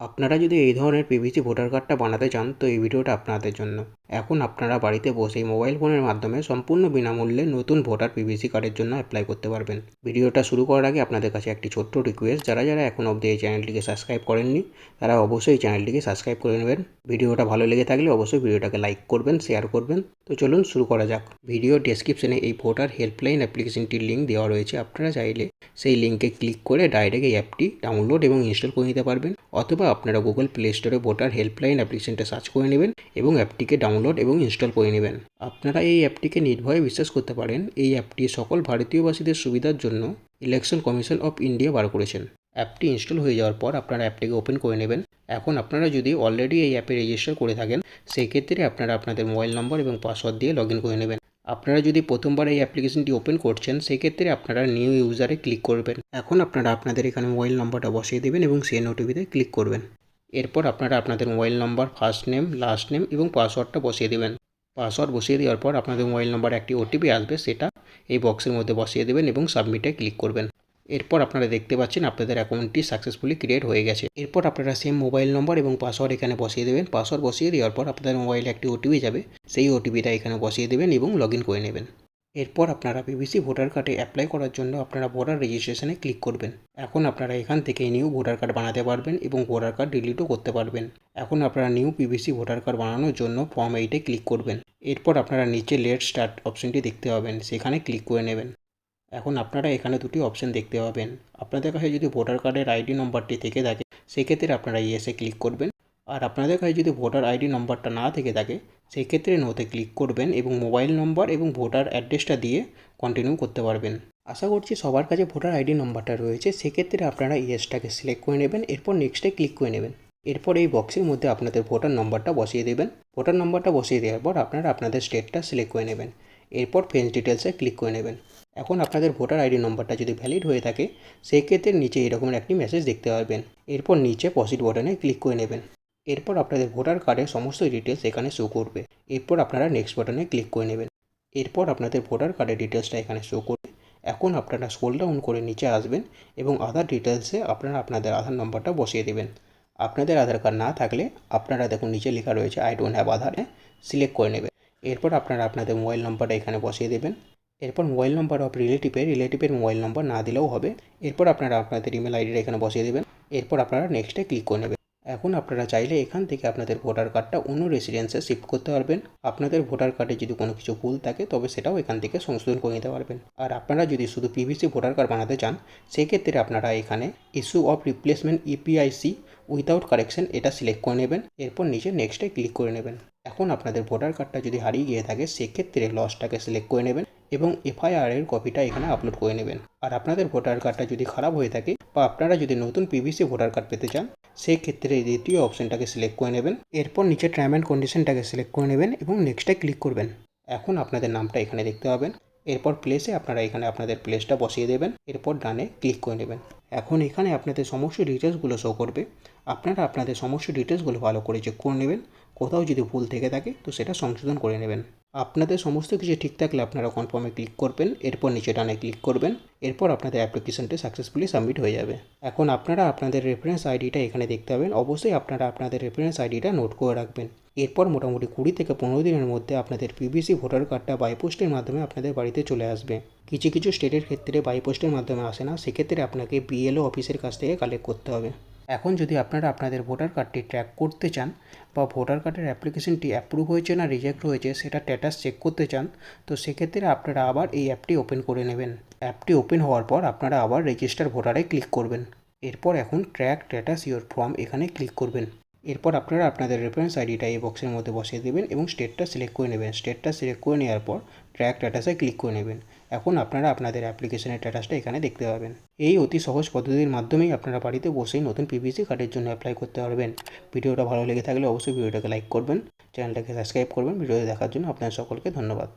আপনারা যদি এই ধরনের পিভিসি ভোটার কার্ডটা বানাতে চান, তো এই ভিডিওটা আপনাদের জন্য। এখন আপনারা বাড়িতে বসেই মোবাইল ফোনের মাধ্যমে সম্পূর্ণ বিনামূল্যে নতুন ভোটার পিভিসি কার্ডের জন্য অ্যাপ্লাই করতে পারবেন। ভিডিওটা শুরু করার আগে আপনাদের কাছে একটি ছোট্ট রিকোয়েস্ট যারা যারা এখন অবধি এই চ্যানেলটিকে সাবস্ক্রাইব করেননি, তারা অবশ্যই চ্যানেলটিকে সাবস্ক্রাইব করে নেবেন। ভিডিওটা ভালো লেগে থাকলে অবশ্যই ভিডিওটাকে লাইক করবেন শেয়ার করবেন। তো চলুন শুরু করা যাক। ভিডিও ডেসক্রিপশনে এই ভোটার হেল্পলাইন অ্যাপ্লিকেশনটির লিঙ্ক দেওয়া রয়েছে। আপনারা চাইলে সেই লিঙ্কে ক্লিক করে ডাইরেক্ট এই অ্যাপটি ডাউনলোড এবং ইনস্টল করে নিতে পারবেন। অথবা আপনারা গুগল প্লে স্টোরে ভোটার হেল্পলাইন অ্যাপ্লিকেশনটা সার্চ করে নেবেন এবং অ্যাপটিকে ডাউনলোড এবং ইনস্টল করে নেবেন। আপনারা এই অ্যাপটিকে নির্ভয়ে বিশ্বাস করতে পারেন, এই অ্যাপটি সকল ভারতীয়বাসীদের সুবিধার জন্য ইলেকশন কমিশন অফ ইন্ডিয়া বার করেছেন। অ্যাপটি ইনস্টল হয়ে যাওয়ার পর আপনারা অ্যাপটিকে ওপেন করে নেবেন। এখন আপনারা যদি অলরেডি এই অ্যাপে রেজিস্টার করে থাকেন সেই ক্ষেত্রে আপনারা আপনাদের মোবাইল নম্বর এবং পাসওয়ার্ড দিয়ে লগ করে নেবেন। আপনারা যদি প্রথমবার এই অ্যাপ্লিকেশনটি ওপেন করছেন, সেক্ষেত্রে আপনারা নিউ ইউজারে ক্লিক করবেন। এখন আপনারা আপনাদের এখানে মোবাইল নম্বরটা বসিয়ে দেবেন এবং সেন ওটিপিতে ক্লিক করবেন। এরপর আপনারা আপনাদের mobile number first name last name এবং পাসওয়ার্ডটা বসিয়ে দেবেন। পাসওয়ার্ড বসিয়ে দেওয়ার পর আপনাদের মোবাইল নম্বর একটি ওটিপি আসবে, সেটা এই বক্সের মধ্যে বসিয়ে দেবেন এবং সাবমিটে ক্লিক করবেন। এরপর আপনারা দেখতে পাচ্ছেন আপনাদের অ্যাকাউন্টটি সাকসেসফুলি ক্রিয়েট হয়ে গেছে। এরপর আপনারা সেম মোবাইল নম্বর এবং পাসওয়ার্ড এখানে বসিয়ে দেবেন। পাসওয়ার্ড বসিয়ে দেওয়ার পর আপনাদের মোবাইলে একটি ওটিপি যাবে। সেই ওটিপিটা এখানে বসিয়ে দেবেন এবং লগ করে নেবেন। এরপর আপনারা পিভিসি ভোটার কার্ডে অ্যাপ্লাই করার জন্য আপনারা ভোটার রেজিস্ট্রেশনে ক্লিক করবেন। এখন আপনারা এখান থেকে নিউ ভোটার কার্ড বানাতে পারবেন এবং ভোটার কার্ড ডিলিটও করতে পারবেন। এখন আপনারা নিউ পিভিসি ভোটার কার্ড বানানোর জন্য ফর্ম এইটে ক্লিক করবেন। এরপর আপনারা নিচে লেট স্টার্ট অপশনটি দেখতে পাবেন। সেখানে ক্লিক করে নেবেন। এখন আপনারা এখানে দুটি অপশন দেখতে পাবেন। আপনাদের কাছে যদি ভোটার কার্ডের আইডি নম্বরটি থেকে থাকে, সেক্ষেত্রে আপনারা ইয়েসে ক্লিক করবেন। আর আপনাদের কাছে যদি ভোটার আইডি নম্বরটা না থেকে থাকে, সেক্ষেত্রে নোতে ক্লিক করবেন এবং মোবাইল নম্বর এবং ভোটার অ্যাড্রেসটা দিয়ে কন্টিনিউ করতে পারবেন। আশা করছি সবার কাছে ভোটার আইডি নম্বরটা রয়েছে, সেক্ষেত্রে আপনারা ইয়েসটাকে সিলেক্ট করে নেবেন, এরপর নেক্সটে ক্লিক করে নেবেন। এরপর এই বক্সের মধ্যে আপনাদের ভোটার নম্বরটা বসিয়ে দেবেন। ভোটার নম্বরটা বসিয়ে দেওয়ার পর আপনারা আপনাদের স্টেটটা সিলেক্ট করে নেবেন। এরপর ফেন্স ডিটেলসে ক্লিক করে নেবেন। এখন আপনাদের ভোটার আইডি নম্বরটা যদি ভ্যালিড হয়ে থাকে সেই ক্ষেত্রে নিচে এরকমের একটি মেসেজ দেখতে পাবেন এরপর নিচে পসিট বটনে ক্লিক করে নেবেন। এরপর আপনাদের ভোটার কার্ডের সমস্ত ডিটেলস এখানে শো করবে। এরপর আপনারা নেক্সট বাটনে ক্লিক করে নেবেন। এরপর আপনাদের ভোটার কার্ডের ডিটেলসটা এখানে শো করবে। এখন আপনারা স্ক্রোল ডাউন করে নিচে আসবেন এবং আধার ডিটেলসে আপনারা আপনাদের আধার নম্বরটা বসিয়ে দেবেন। আপনাদের আধার কার্ড না থাকলে আপনারা দেখুন নিচে লেখা রয়েছে I don't have Aadhaar select করে নেবেন। এরপর আপনারা আপনাদের মোবাইল নম্বরটা এখানে বসিয়ে দেবেন। এরপর মোবাইল নম্বর অফ রিলেটিভের রিলেটিভের মোবাইল নম্বর না দিলেও হবে। এরপর আপনারা আপনাদের ইমেল আইডিটা এখানে বসিয়ে দেবেন। এরপর আপনারা নেক্সটে ক্লিক করে নেবেন। এখন আপনারা চাইলে এখান থেকে আপনাদের ভোটার কার্ডটা অন্য রেসিডেন্সে শিফট করতে পারবেন। আপনাদের ভোটার কার্ডে যদি কোনো কিছু ভুল থাকে, তবে সেটাও এখান থেকে সংশোধন করে নিতে পারবেন। আর আপনারা যদি শুধু পিভিসি ভোটার কার্ড বানাতে চান, সেক্ষেত্রে আপনারা এখানে issue of replacement EPIC without correction এটা সিলেক্ট করে নেবেন, এরপর নিচে নেক্সটে ক্লিক করে নেবেন। এখন আপনাদের ভোটার কার্ডটা যদি হারিয়ে গিয়ে থাকে, সেক্ষেত্রে লসটাকে সিলেক্ট করে নেবেন এবং এফআইআর এর কপিটা এখানে আপলোড করে নেবেন। আর আপনাদের ভোটার কার্ডটা যদি খারাপ হয়ে থাকে, বা আপনারা যদি নতুন পিভিসি ভোটার কার্ড পেতে চান সেই ক্ষেত্রে দ্বিতীয় অপশানটাকে সিলেক্ট করে নেবেন। এরপর নিচে টার্ম অ্যান্ড কন্ডিশনটাকে সিলেক্ট করে নেবেন এবং নেক্সটে ক্লিক করবেন। এখন আপনাদের নামটা এখানে দেখতে পাবেন। এরপর প্লেসে আপনারা এখানে আপনাদের প্লেসটা বসিয়ে দেবেন। এরপর ডানে ক্লিক করে নেবেন। এখন এখানে আপনাদের সমস্ত ডিটেলসগুলো শো করবে। আপনারা আপনাদের সমস্ত ডিটেলসগুলো ভালো করে চেক করে নেবেন। কোথাও যদি ভুল থেকে থাকে, তো সেটা সংশোধন করে নেবেন। আপনাদের সমস্ত কিছু ঠিক থাকলে আপনারা কনফার্মে ক্লিক করবেন, এরপর নিচে ডানে ক্লিক করবেন, এরপর আপনাদের অ্যাপ্লিকেশনটি সাকসেসফুলি সাবমিট হয়ে যাবে। এখন আপনারা আপনাদের রেফারেন্স আইডিটা এখানে দেখতে পাবেন। অবশ্যই আপনারা আপনাদের রেফারেন্স আইডিটা নোট করে রাখবেন। এরপর মোটামুটি কুড়ি থেকে পনেরো দিনের মধ্যে আপনাদের পিবিসি ভোটার কার্ডটা বাইপোস্টের মাধ্যমে আপনাদের বাড়িতে চলে আসবে। কিছু কিছু স্টেটের ক্ষেত্রে বাইপোস্টের মাধ্যমে আসে না, সেক্ষেত্রে আপনাকে বিএলও অফিসের কাছ থেকে কালেক্ট করতে হবে। এখন যদি আপনারা আপনাদের ভোটার কার্ডটি ট্র্যাক করতে চান বা ভোটার কার্ডের অ্যাপ্লিকেশনটি অ্যাপ্রুভ হয়েছে না রিজেক্ট হয়েছে, সেটা স্ট্যাটাস চেক করতে চান, তো সেক্ষেত্রে আপনারা আবার এই অ্যাপটি ওপেন করে নেবেন। অ্যাপটি ওপেন হওয়ার পর আপনারা আবার রেজিস্টার ভোটারে ক্লিক করবেন। এরপর এখন ট্র্যাক স্ট্যাটাস ইওর ফর্ম এখানে ক্লিক করবেন। এরপর আপনারা আপনাদের রেফারেন্স আইডিটা এই বক্সের মধ্যে বসিয়ে দেবেন এবং স্টেটটা সিলেক্ট করে নেবেন। স্টেটটা সিলেক্ট করে নেওয়ার পর ট্র্যাক স্ট্যাটাসে ক্লিক করে নেবেন। এখন আপনারা আপনাদের অ্যাপ্লিকেশনের স্ট্যাটাসটা এখানে দেখতে পাবেন। এই অতি সহজ পদ্ধতির মাধ্যমেই আপনারা বাড়িতে বসেই নতুন পিভিসি কার্ডের জন্য অ্যাপ্লাই করতে পারবেন। ভিডিওটা ভালো লেগে থাকলে অবশ্যই ভিডিওটাকে লাইক করবেন চ্যানেলটাকে সাবস্ক্রাইব করবেন। ভিডিও দেখার জন্য আপনাদের সকলকে ধন্যবাদ।